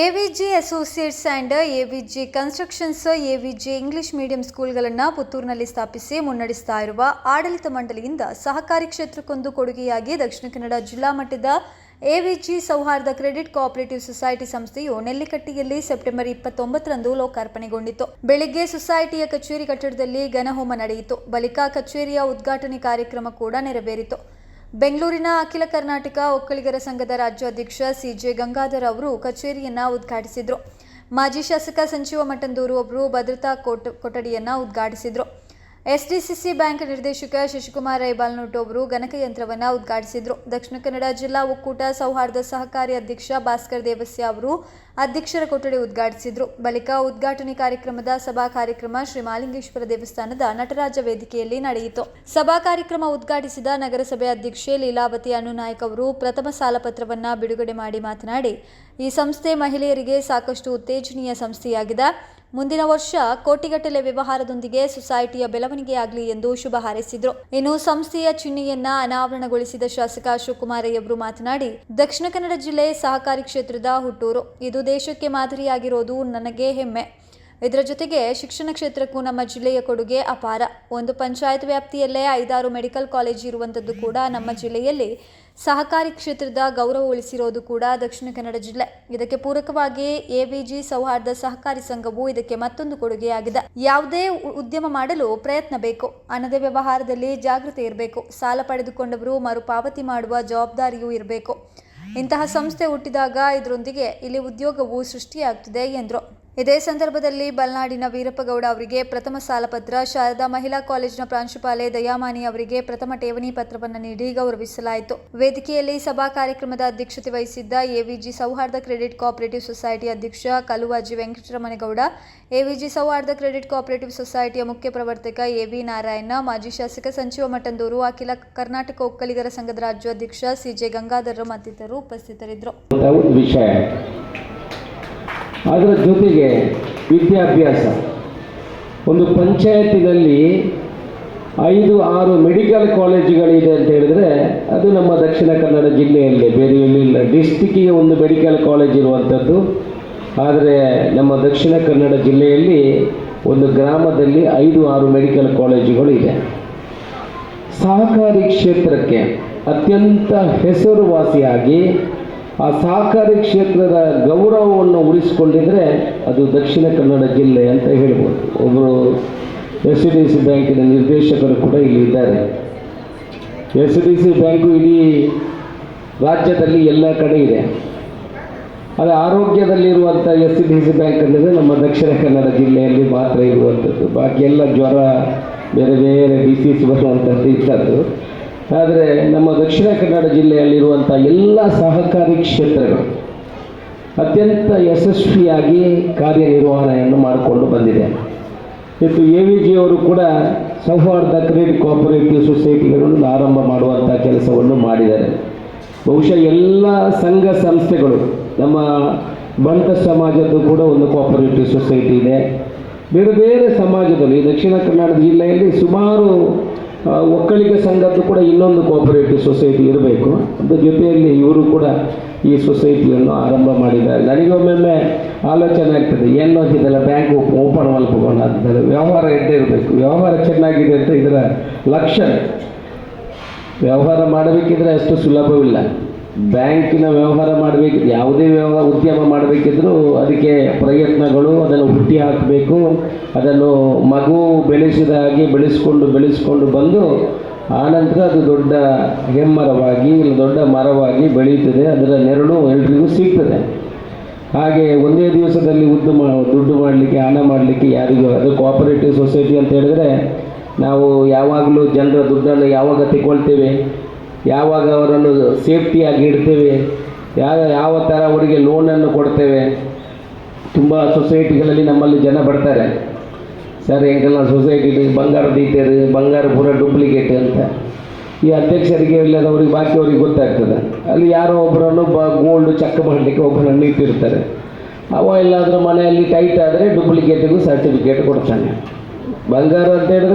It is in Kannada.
AVG associates and AVG constructions AVG English medium ಸ್ಕೂಲ್ಗಳನ್ನು ಪುತ್ತೂರಿನಲ್ಲಿ ಸ್ಥಾಪಿಸಿ ಮುನ್ನಡೆಸ್ತಾ ಇರುವ ಆಡಳಿತ ಮಂಡಳಿಯಿಂದ ಸಹಕಾರಿ ಕ್ಷೇತ್ರಕ್ಕೊಂದು ಕೊಡುಗೆಯಾಗಿ ದಕ್ಷಿಣ ಕನ್ನಡ ಜಿಲ್ಲಾ ಮಟ್ಟದ ಎವಿಜಿ ಸೌಹಾರ್ದ ಕ್ರೆಡಿಟ್ ಕೋಆಪರೇಟಿವ್ ಸೊಸೈಟಿ ಸಂಸ್ಥೆಯು ನೆಲ್ಲಿಕಟ್ಟಿಯಲ್ಲಿ ಸೆಪ್ಟೆಂಬರ್ ಇಪ್ಪತ್ತೊಂಬತ್ತರಂದು ಲೋಕಾರ್ಪಣೆಗೊಂಡಿತು ಬೆಳಿಗ್ಗೆ ಸೊಸೈಟಿಯ ಕಚೇರಿ ಕಟ್ಟಡದಲ್ಲಿ ಘನಹೋಮ ನಡೆಯಿತು. ಬಳಿಕ ಕಚೇರಿಯ ಉದ್ಘಾಟನೆ ಕಾರ್ಯಕ್ರಮ ಕೂಡ ನೆರವೇರಿತು. ಬೆಂಗಳೂರಿನ ಅಖಿಲ ಕರ್ನಾಟಕ ಒಕ್ಕಲಿಗರ ಸಂಘದ ರಾಜ್ಯಾಧ್ಯಕ್ಷ ಸಿಜೆ ಗಂಗಾಧರ್ ಅವರು ಕಚೇರಿಯನ್ನು ಉದ್ಘಾಟಿಸಿದರು. ಮಾಜಿ ಶಾಸಕ ಸಂಜೀವ ಮಠಂದೂರು ಅವರು ಭದ್ರತಾ ಕೋಟ್, ಕೊಠಡಿಯನ್ನು ಉದ್ಘಾಟಿಸಿದರು. ಎಸ್ಡಿಸಿಸಿ ಬ್ಯಾಂಕ್ ನಿರ್ದೇಶಕ ಶಶಿಕುಮಾರ್ ರೈಬಾಲ್ನೋಟ್ ಅವರು ಗಣಕಯಂತ್ರವನ್ನು ಉದ್ಘಾಟಿಸಿದರು. ದಕ್ಷಿಣ ಕನ್ನಡ ಜಿಲ್ಲಾ ಒಕ್ಕೂಟ ಸೌಹಾರ್ದ ಸಹಕಾರಿ ಅಧ್ಯಕ್ಷ ಭಾಸ್ಕರ್ ದೇವಸ್ಯ ಅವರು ಅಧ್ಯಕ್ಷರ ಕೊಠಡಿ ಉದ್ಘಾಟಿಸಿದರು. ಬಳಿಕ ಉದ್ಘಾಟನೆ ಕಾರ್ಯಕ್ರಮದ ಸಭಾ ಕಾರ್ಯಕ್ರಮ ಶ್ರೀ ಮಾಲಿಂಗೇಶ್ವರ ದೇವಸ್ಥಾನದ ನಟರಾಜ ವೇದಿಕೆಯಲ್ಲಿ ನಡೆಯಿತು. ಸಭಾ ಕಾರ್ಯಕ್ರಮ ಉದ್ಘಾಟಿಸಿದ ನಗರಸಭೆ ಅಧ್ಯಕ್ಷೆ ಲೀಲಾವತಿ ಅನುನಾಯಕ್ ಅವರು ಪ್ರಥಮ ಸಾಲ ಪತ್ರವನ್ನು ಬಿಡುಗಡೆ ಮಾಡಿ ಮಾತನಾಡಿ, ಈ ಸಂಸ್ಥೆ ಮಹಿಳೆಯರಿಗೆ ಸಾಕಷ್ಟು ಉತ್ತೇಜನೀಯ ಸಂಸ್ಥೆಯಾಗಿದೆ. ಮುಂದಿನ ವರ್ಷ ಕೋಟಿಗಟ್ಟಲೆ ವ್ಯವಹಾರದೊಂದಿಗೆ ಸೊಸೈಟಿಯ ಬೆಳವಣಿಗೆಯಾಗಲಿ ಎಂದು ಶುಭ ಹಾರೈಸಿದರು. ಇನ್ನು ಸಂಸ್ಥೆಯ ಚಿಹ್ನೆಯನ್ನ ಅನಾವರಣಗೊಳಿಸಿದ ಶಾಸಕ ಶಿವಕುಮಾರಯ್ಯವರು ಕುಮಾರಯ್ಯವರು ಮಾತನಾಡಿ, ದಕ್ಷಿಣ ಕನ್ನಡ ಜಿಲ್ಲೆ ಸಹಕಾರಿ ಕ್ಷೇತ್ರದ ಹುಟ್ಟೂರು. ಇದು ದೇಶಕ್ಕೆ ಮಾದರಿಯಾಗಿರೋದು ನನಗೆ ಹೆಮ್ಮೆ. ಇದರ ಜೊತೆಗೆ ಶಿಕ್ಷಣ ಕ್ಷೇತ್ರಕ್ಕೂ ನಮ್ಮ ಜಿಲ್ಲೆಯ ಕೊಡುಗೆ ಅಪಾರ. ಒಂದು ಪಂಚಾಯತ್ ವ್ಯಾಪ್ತಿಯಲ್ಲೇ ಐದಾರು ಮೆಡಿಕಲ್ ಕಾಲೇಜ್ ಇರುವಂಥದ್ದು ಕೂಡ ನಮ್ಮ ಜಿಲ್ಲೆಯಲ್ಲಿ ಸಹಕಾರಿ ಕ್ಷೇತ್ರದ ಗೌರವ ಉಳಿಸಿರೋದು ಕೂಡ ದಕ್ಷಿಣ ಕನ್ನಡ ಜಿಲ್ಲೆ. ಇದಕ್ಕೆ ಪೂರಕವಾಗಿ ಎಬಿಜಿ ಸೌಹಾರ್ದ ಸಹಕಾರಿ ಸಂಘವು ಇದಕ್ಕೆ ಮತ್ತೊಂದು ಕೊಡುಗೆಯಾಗಿದೆ. ಯಾವುದೇ ಉದ್ಯಮ ಮಾಡಲು ಪ್ರಯತ್ನ ಬೇಕು. ಹಣದ ವ್ಯವಹಾರದಲ್ಲಿ ಜಾಗೃತಿ ಇರಬೇಕು. ಸಾಲ ಪಡೆದುಕೊಂಡವರು ಮರುಪಾವತಿ ಮಾಡುವ ಜವಾಬ್ದಾರಿಯೂ ಇರಬೇಕು. ಇಂತಹ ಸಂಸ್ಥೆ ಹುಟ್ಟಿದಾಗ ಇದರೊಂದಿಗೆ ಇಲ್ಲಿ ಉದ್ಯೋಗವು ಸೃಷ್ಟಿಯಾಗ್ತಿದೆ ಎಂದರು. ಇದೇ ಸಂದರ್ಭದಲ್ಲಿ ಬಲ್ನಾಡಿನ ವೀರಪ್ಪಗೌಡ ಅವರಿಗೆ ಪ್ರಥಮ ಸಾಲಪತ್ರ ಶಾರದಾ ಮಹಿಳಾ ಕಾಲೇಜಿನ ಪ್ರಾಂಶುಪಾಲೆ ದಯಾಮಾನಿ ಅವರಿಗೆ ಪ್ರಥಮ ಠೇವಣಿ ಪತ್ರವನ್ನು ನೀಡಿ ಗೌರವಿಸಲಾಯಿತು. ವೇದಿಕೆಯಲ್ಲಿ ಸಭಾ ಕಾರ್ಯಕ್ರಮದ ಅಧ್ಯಕ್ಷತೆ ವಹಿಸಿದ್ದ ಎವಿಜಿ ಸೌಹಾರ್ದ ಕ್ರೆಡಿಟ್ ಕೋಆಪರೇಟಿವ್ ಸೊಸೈಟಿ ಅಧ್ಯಕ್ಷ ಕಲುವಾಜಿ ವೆಂಕಟರಮಣಗೌಡ, ಎವಿಜಿ ಸೌಹಾರ್ದ ಕ್ರೆಡಿಟ್ ಕೋಆಪರೇಟಿವ್ ಸೊಸೈಟಿಯ ಮುಖ್ಯ ಪ್ರವರ್ತಕ ಎವಿ ನಾರಾಯಣ, ಮಾಜಿ ಶಾಸಕ ಸಂಚಿವ ಮಠಂದೂರು ಅಖಿಲ ಕರ್ನಾಟಕ ಒಕ್ಕಲಿಗರ ಸಂಘದ ರಾಜ್ಯಾಧ್ಯಕ್ಷ ಸಿಜೆ ಗಂಗಾಧರ ಮತ್ತಿತರರು ಉಪಸ್ಥಿತರಿದ್ದರು. ಅದರ ಜೊತೆಗೆ ವಿದ್ಯಾಭ್ಯಾಸ. ಒಂದು ಪಂಚಾಯತಿನಲ್ಲಿ ಐದು, ಆರು ಮೆಡಿಕಲ್ ಕಾಲೇಜುಗಳಿದೆ ಅಂತ ಹೇಳಿದ್ರೆ ಅದು ನಮ್ಮ ದಕ್ಷಿಣ ಕನ್ನಡ ಜಿಲ್ಲೆಯಲ್ಲಿ. ಬೇರೆ ಎಲ್ಲಿಲ್ಲ ಡಿಸ್ಟಿಕ್ಕಿಗೆ ಒಂದು ಮೆಡಿಕಲ್ ಕಾಲೇಜ್ ಇರುವಂಥದ್ದು. ಆದರೆ ನಮ್ಮ ದಕ್ಷಿಣ ಕನ್ನಡ ಜಿಲ್ಲೆಯಲ್ಲಿ ಒಂದು ಗ್ರಾಮದಲ್ಲಿ ಐದು, ಆರು ಮೆಡಿಕಲ್ ಕಾಲೇಜುಗಳು ಇದೆ. ಸಹಕಾರಿ ಕ್ಷೇತ್ರಕ್ಕೆ ಅತ್ಯಂತ ಹೆಸರುವಾಸಿಯಾಗಿ ಆ ಸಹಕಾರಿ ಕ್ಷೇತ್ರದ ಗೌರವವನ್ನು ಉಳಿಸಿಕೊಂಡಿದ್ರೆ ಅದು ದಕ್ಷಿಣ ಕನ್ನಡ ಜಿಲ್ಲೆ ಅಂತ ಹೇಳ್ಬೋದು. ಒಬ್ಬರು ಎಸ್ ಡಿ ಸಿ ಬ್ಯಾಂಕಿನ ನಿರ್ದೇಶಕರು ಕೂಡ ಇಲ್ಲಿ ಇದ್ದಾರೆ. ಎಸ್ ಡಿ ಸಿ ಬ್ಯಾಂಕು ಇಡೀ ರಾಜ್ಯದಲ್ಲಿ ಎಲ್ಲ ಕಡೆ ಇದೆ. ಆದರೆ ಆರೋಗ್ಯದಲ್ಲಿರುವಂಥ ಎಸ್ ಡಿ ಸಿ ಬ್ಯಾಂಕ್ ಅಂದರೆ ನಮ್ಮ ದಕ್ಷಿಣ ಕನ್ನಡ ಜಿಲ್ಲೆಯಲ್ಲಿ ಮಾತ್ರ ಇರುವಂಥದ್ದು. ಬಾಕಿ ಎಲ್ಲ ಜ್ವರ, ಬೇರೆ ಬೇರೆ ಡಿಸೀಸ್ ಬರುವಂಥದ್ದು ಇದ್ದದ್ದು. ಆದರೆ ನಮ್ಮ ದಕ್ಷಿಣ ಕನ್ನಡ ಜಿಲ್ಲೆಯಲ್ಲಿರುವಂಥ ಎಲ್ಲ ಸಹಕಾರಿ ಕ್ಷೇತ್ರಗಳು ಅತ್ಯಂತ ಯಶಸ್ವಿಯಾಗಿ ಕಾರ್ಯನಿರ್ವಹಣೆಯನ್ನು ಮಾಡಿಕೊಂಡು ಬಂದಿದೆ. ಇವತ್ತು ಎ ವಿ ಜಿ ಅವರು ಕೂಡ ಸೌಹಾರ್ದ ಕ್ರೆಡಿಟ್ ಕೋಆಪರೇಟಿವ್ ಸೊಸೈಟಿಗಳನ್ನು ಆರಂಭ ಮಾಡುವಂಥ ಕೆಲಸವನ್ನು ಮಾಡಿದ್ದಾರೆ. ಬಹುಶಃ ಎಲ್ಲ ಸಂಘ ಸಂಸ್ಥೆಗಳು, ನಮ್ಮ ಬಂಟ ಸಮಾಜದ್ದು ಕೂಡ ಒಂದು ಕೋಆಪರೇಟಿವ್ ಸೊಸೈಟಿ ಇದೆ. ಬೇರೆ ಬೇರೆ ಸಮಾಜದಲ್ಲಿ ದಕ್ಷಿಣ ಕನ್ನಡ ಜಿಲ್ಲೆಯಲ್ಲಿ ಸುಮಾರು ಒಕ್ಕಲಿಗ ಸಂಘದ್ದು ಕೂಡ ಇನ್ನೊಂದು ಕೋಆಪರೇಟಿವ್ ಸೊಸೈಟಿ ಇರಬೇಕು. ಅದ್ರ ಜೊತೆಯಲ್ಲಿ ಇವರು ಕೂಡ ಈ ಸೊಸೈಟಿಯನ್ನು ಆರಂಭ ಮಾಡಿದ್ದಾರೆ. ನನಗೊಮ್ಮೊಮ್ಮೆ ಆಲೋಚನೆ ಆಗ್ತದೆ, ಏನು ಇದೆಲ್ಲ ಬ್ಯಾಂಕ್ ಓಪನ್ ಮಲ್ಪಗೋಣ ಅಂತೇಳಿ ವ್ಯವಹಾರ ಇದ್ದೇ ಇರಬೇಕು. ವ್ಯವಹಾರ ಚೆನ್ನಾಗಿದೆ ಅಂತ ಇದರ ಲಕ್ಷಣ. ವ್ಯವಹಾರ ಮಾಡಬೇಕಿದ್ರೆ ಅಷ್ಟು ಸುಲಭವಿಲ್ಲ. ಬ್ಯಾಂಕಿನ ವ್ಯವಹಾರ ಮಾಡಬೇಕು, ಯಾವುದೇ ವ್ಯವಹಾರ ಉದ್ಯಮ ಮಾಡಬೇಕಿದ್ರೂ ಅದಕ್ಕೆ ಪ್ರಯತ್ನಗಳು, ಅದನ್ನು ಹುಟ್ಟಿ ಹಾಕಬೇಕು, ಅದನ್ನು ಮಗು ಬೆಳೆಸಿದ ಹಾಗೆ ಬೆಳೆಸ್ಕೊಂಡು ಬೆಳೆಸ್ಕೊಂಡು ಬಂದು ಆನಂತರ ಅದು ದೊಡ್ಡ ಹೆಮ್ಮರವಾಗಿ ಇಲ್ಲ ದೊಡ್ಡ ಮರವಾಗಿ ಬೆಳೆಯುತ್ತದೆ ಅದರ ನೆರಳು ಎಲ್ರಿಗೂ ಸಿಗ್ತದೆ. ಹಾಗೆ ಒಂದೇ ದಿವಸದಲ್ಲಿ ಉದ್ದು ಮಾ, ದುಡ್ಡು ಮಾಡಲಿಕ್ಕೆ, ಹಣ ಮಾಡಲಿಕ್ಕೆ ಯಾರಿಗೂ, ಅದು ಕೋಆಪರೇಟಿವ್ ಸೊಸೈಟಿ ಅಂತ ಹೇಳಿದ್ರೆ ನಾವು ಯಾವಾಗಲೂ ಜನರ ದುಡ್ಡನ್ನು ಯಾವಾಗ ತಗೊಳ್ತೇವೆ ಯಾವಾಗ ಅವರನ್ನು ಸೇಫ್ಟಿಯಾಗಿ ಇಡ್ತೇವೆ, ಯಾವ ಯಾವ ಥರ ಅವರಿಗೆ ಲೋನನ್ನು ಕೊಡ್ತೇವೆ, ತುಂಬ ಸೊಸೈಟಿಗಳಲ್ಲಿ ನಮ್ಮಲ್ಲಿ ಜನ ಬರ್ತಾರೆ. ಸರ್, ಹೆಂಗೆಲ್ಲ ಸೊಸೈಟಿಲಿ ಬಂಗಾರ ದೀತೇರು ಬಂಗಾರ ಪೂರ ಡೂಪ್ಲಿಕೇಟ್ ಅಂತ. ಈ ಅಧ್ಯಕ್ಷರಿಗೆ ಇಲ್ಲದವ್ರಿಗೆ ಬಾಕಿಯವ್ರಿಗೆ ಗೊತ್ತಾಗ್ತದೆ. ಅಲ್ಲಿ ಯಾರೋ ಒಬ್ಬರನ್ನು ಬ ಗೋಲ್ಡ್ ಚೆಕ್ ಮಾಡಲಿಕ್ಕೆ ಒಬ್ಬರನ್ನು ಇಟ್ಟಿರ್ತಾರೆ ಅವ ಎಲ್ಲಾದರೂ ಮನೆಯಲ್ಲಿ ಟೈಟ್ ಆದರೆ ಡೂಪ್ಲಿಕೇಟಿಗೂ ಸರ್ಟಿಫಿಕೇಟ್ ಕೊಡ್ತಾನೆ. ಬಂಗಾರ ಅಂತ ಹೇಳಿದ್ರೆ